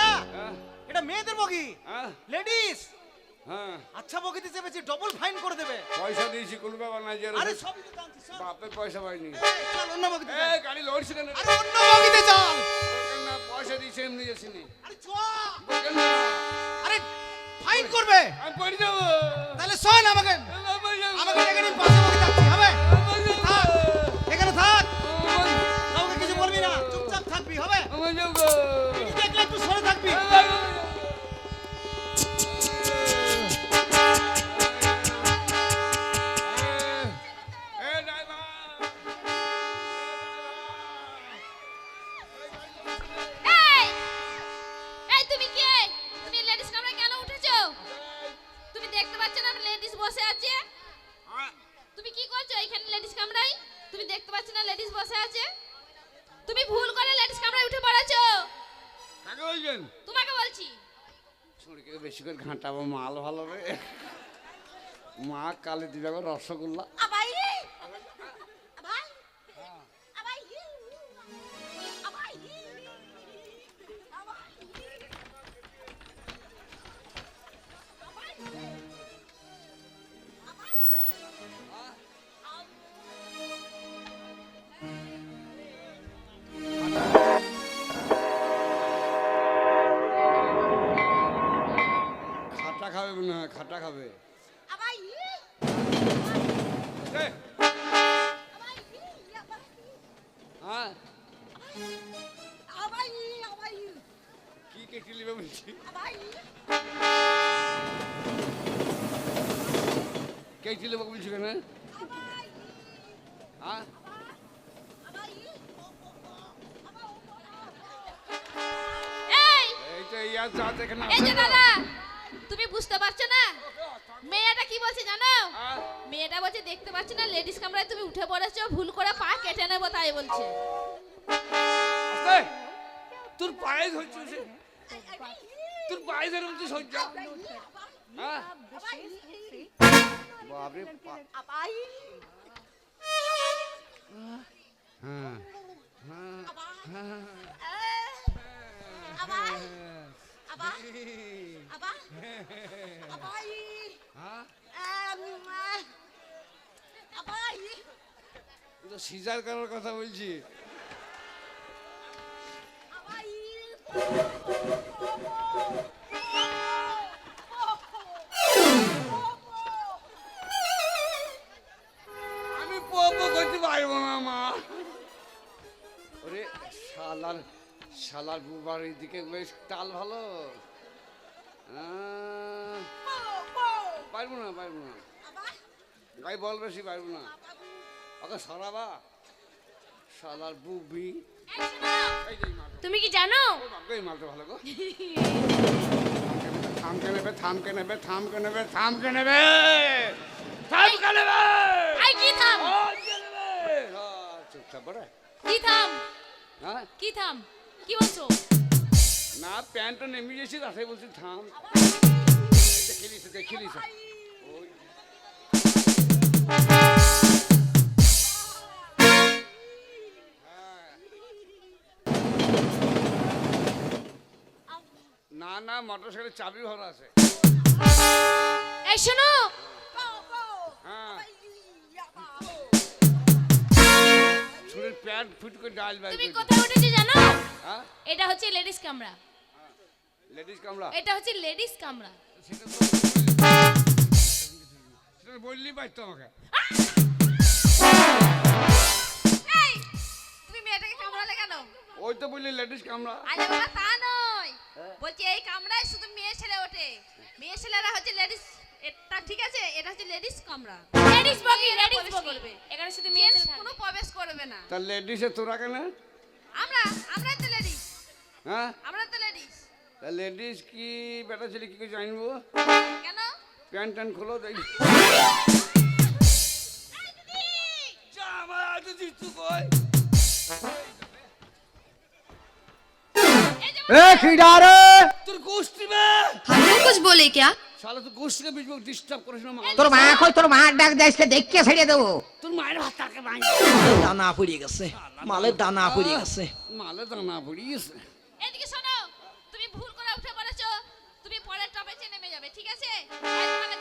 দাঁড়া। হ্যাঁ। এটা মেয়েদের বগি। হ্যাঁ। লেডিস হ্যাঁ। আচ্ছা বগিতে চেপেছি ডবল ফাইন করে দেবে। পয়সা দিয়েছি কোনো ব্যাপার নাই আরে সবই তো জানছি সব বাপের পয়সা পাইনি। চল অন্য বগিতে এ চল। গাড়ি লোড সেখানে আরে অন্য বগিতে চল। না পয়সা দিয়েছি এমনি যাচ্ছিনি আরে চ আরে ফাইন করবে। আমি পড়ে যাব। তাহলে শোন আমাকে। আমাকে নিন পাশে বগি যাচ্ছি হবে? থাক এখানে থাক। কাউকে কিছু বলবি না। চুপচাপ থাকবি হবে? এই একটু সরে থাকবি তুমি দেখতে পাচ্ছ না লেডিস বসে আছে। তুমি ভুল করে লেডিস কামরায় উঠে পড়েছো। কাকে বলছেন? তোমাকে বলছি। ছুড়িকে বেশি করে ঘাঁটাবো মাল ভালো রে। মা কালে দিবে রসগোল্লা। খাবে হ্যাঁ? কি কেটে নেবে বলছি? কেটে নেবে বলছি কেন? হ্যাঁ? এই ইয়ার জাত এখানে এই যে দাদা। তুমি বুঝতে পারছ না? মেয়েটা কি বলছে জানো? মেয়েটা বলছে দেখতে পাচ্ছি না লেডিস কামরায় তুমি উঠে পড়েছো ভুল করে পা কেটে নেব তাই বলছে। তোর পায়ে ধরছে তোর পায়ে ধরে বলছে সহ্য। হ্যাঁ। বাপরে হ্যাঁ। হ্যাঁ হ্যাঁ তো সিজার করার কথা বলছি আমি পোপো করতে পারব না মা। ওরে শালার শালার বুবার দিকে বেশ তাল ভালো। পারব না পারব না। গাই বল বেশি পারব না। ওকে সরাবা। শালার বুবি। তুমি কি জানো? এই মালটা ভালো গো। থামকে নেবে থামকে নেবে থামকে নেবে থামকে নেবে থামকে নেবে। আই কি থাম? চুপচাপ বড় কি থাম? হ্যাঁ? কি থাম? কি বলছো? না প্যান্টটা নেমে গেছি তাতে বলছি থাম। দেখিলিস দেখিলিস ওই না না মোটর সাইকেলের চাবি ভরা আছে। এই শোনো। হ্যাঁ। প্যান্ট ফুট করে ডাল তুমি কোথায় উঠেছো জানো? হ্যাঁ? এটা হচ্ছে লেডিস কামরা। লেডিস কামলা এটা হচ্ছে লেডিস কামরা। সেটা তো সেটা বললি পারতো আমাকে। এই তুমি মেয়েটাকে কামড়ালে কেন? ওই তো বললি লেডিস কামলা আরে বাবা তা নয়। বলছি এই কামরায় শুধু মেয়ে ছেলে ওঠে। মেয়ে ছেলেরা হচ্ছে লেডিস এটা ঠিক আছে? এটা হচ্ছে লেডিস কামরা। লেডিস বগি লেডিস বগি এখানে শুধু মেয়ে ছেলে কোনো প্রবেশ করবে না। তা লেডিসে তোরা কেন? আমরা আমরা তো লেডিস হ্যাঁ? আমরা তো লেডিস তা লেডিস কি বেটা ছেলে কি করে জানবো কেন প্যান্ট ট্যান্ট খোলো দেখি এই দিদি! যা আমার আজ দিস তুই কই এই যে ए खिडारे তোর গোষ্ঠী বে हमको कुछ बोले क्या শালা তো গোষ্ঠীকে বিজবক ডিস্টার্ব করিস না মা তোর মা কই তোর মা ডাক দেশকে দেখকে ছেড়ে দেবো তোর মায়ের ভাত তাকে ভাই দানা পড়ে গেছে মালের দানা পড়ে গেছে মালে দানা পড়ি গেছে যাবে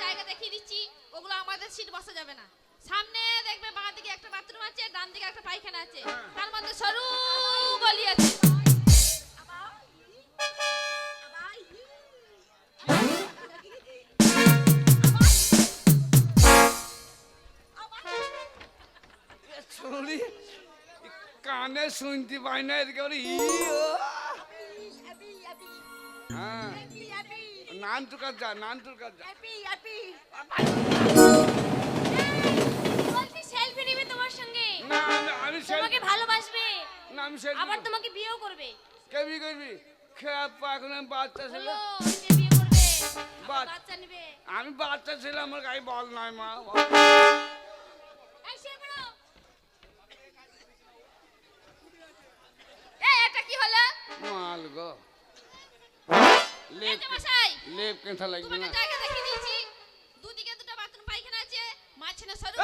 জায়গা দেখিয়ে দিচ্ছি। ওগুলো আমাদের সিট বসা যাবে না। সামনে দেখবে বাঁ দিকে একটা বাথরুম আছে, ডান দিকে একটা পায়খানা আছে। তার মধ্যে সরু গলি আছে। কানে শুনতে পাই না, এদিকে নান টুকার যা। নান টুকার যা বলছি সেলফি নিবে তোমার সঙ্গে? না আমি আমি সে তোমাকে ভালোবাসবে। না আমি সে আবার তোমাকে বিয়েও করবে। কেবি করবি? খেপা এখন আমি বাচ্চা ছিল। হলো সে বিয়ে করবে? আবার বাচ- বাচ্চা নেবে। আমি বাচ্চা ছিলাম আমার গায়ে বল নয় মা। এই শুয়ে পড়ো। এই, এটা কি হলো? মাল গো। লেপ লেপ কেঁথা লাগবে না জায়গা দেখিয়ে দিয়েছি। দুদিকে দুটো bathroom পায়খানা আছে, মাঝখানে সরু।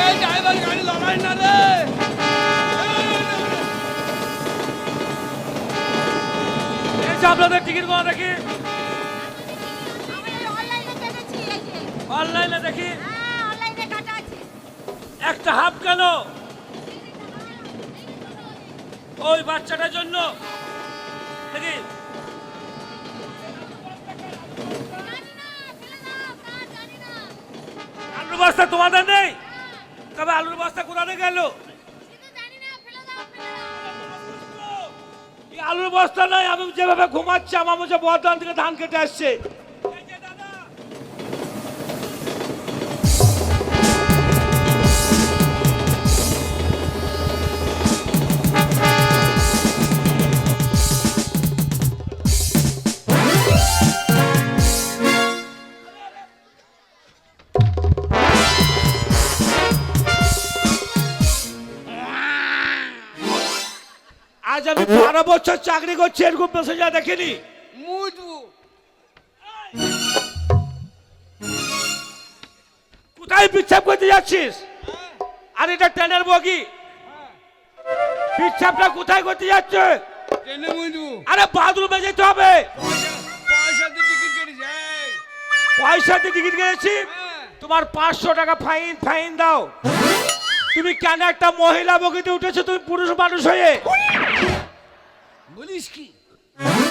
এই ড্রাইভার গাড়ি লড়াই না রে। আপনাদের টিকিট কোন দেখি। অনলাইনে দেখি। হ্যাঁ। একটা হাফ কেন? ওই বাচ্চাটার জন্য। দেখি। আলুর বস্তা তোমাদের নেই? তবে আলুর বস্তা কোথাতে গেল? আলুর বস্তা নাই আমি যেভাবে ঘুমাচ্ছি আমার মধ্যে বর্ধমান থেকে ধান কেটে আসছে। আজ আমি বারো বছর চাকরি করছি এরকম প্যাসেঞ্জার দেখিনি। মুজবু কোথায় পিচ্ছাপ করতে যাচ্ছিস? আর এটা ট্রেনের বগি। পিচ্ছাপটা কোথায় করতে যাচ্ছে? ট্রেনে মুজবু আরে বাথরুমে যেতে হবে। পয়সা পয়সা দিয়ে টিকিট কেটেছি? হ্যাঁ। তোমার পাঁচশো টাকা ফাইন ফাইন দাও। তুমি কেন একটা মহিলা বগিতে উঠেছো? তুমি পুরুষ মানুষ হয়ে। বলিস কি আর